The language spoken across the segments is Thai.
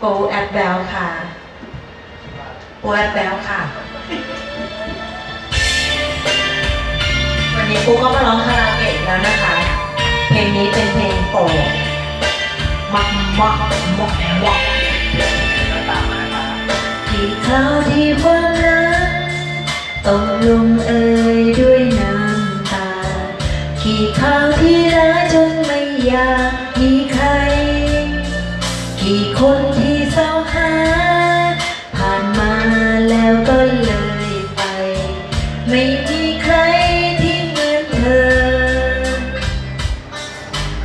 โปแอดแบลค่ะโปแอดแบลค่ะ วันนี้ปูก็มาร้องคาราโอเกะแล้วนะคะ เพลงนี้เป็นเพลงโปรดมักมักมักมักกี่คราวที่ความรักต้องลงเอยด้วยน้ำตา กี่คราวที่ร้ายจนไม่อยากมีใคร กี่คนที่ หา ผ่านมาแล้วก็เลยไป ไม่มีใครที่เหมือนเธอ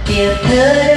เปรียบเธอ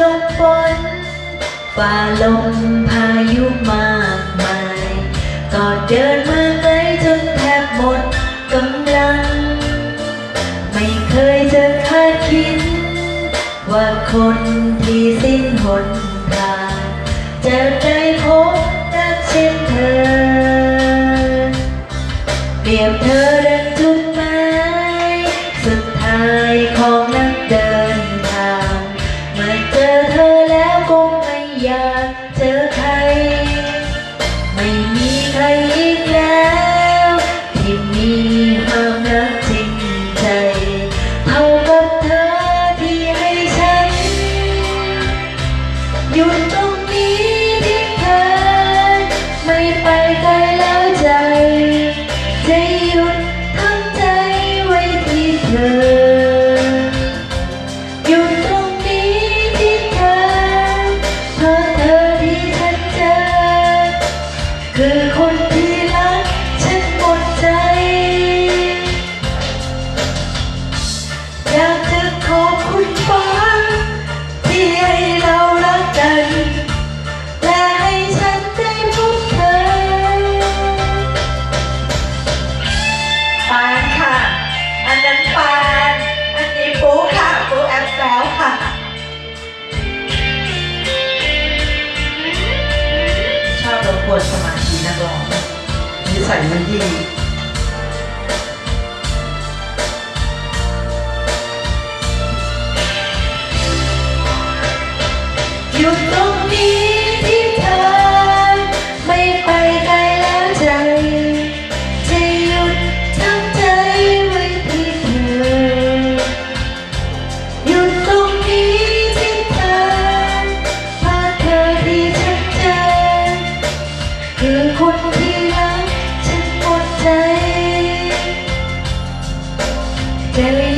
ลมฝนฝ่าลมพายุมากมายก็เดินมาไกลจนแทบหมดกำลัง ไม่เคยจะคาดคิด ว่าคนที่สิ้นหนทางจะได้พบรักเช่นเธอเปรียบเธอ ไปไกลแล้วใจ จะหยุดทั้งใจไว้ที่เธอ อยู่ตรงนี้ที่เธอเพราะเธอที่ฉันเจอคือคนที่ นิสัยมันดีอยู่ตรง จ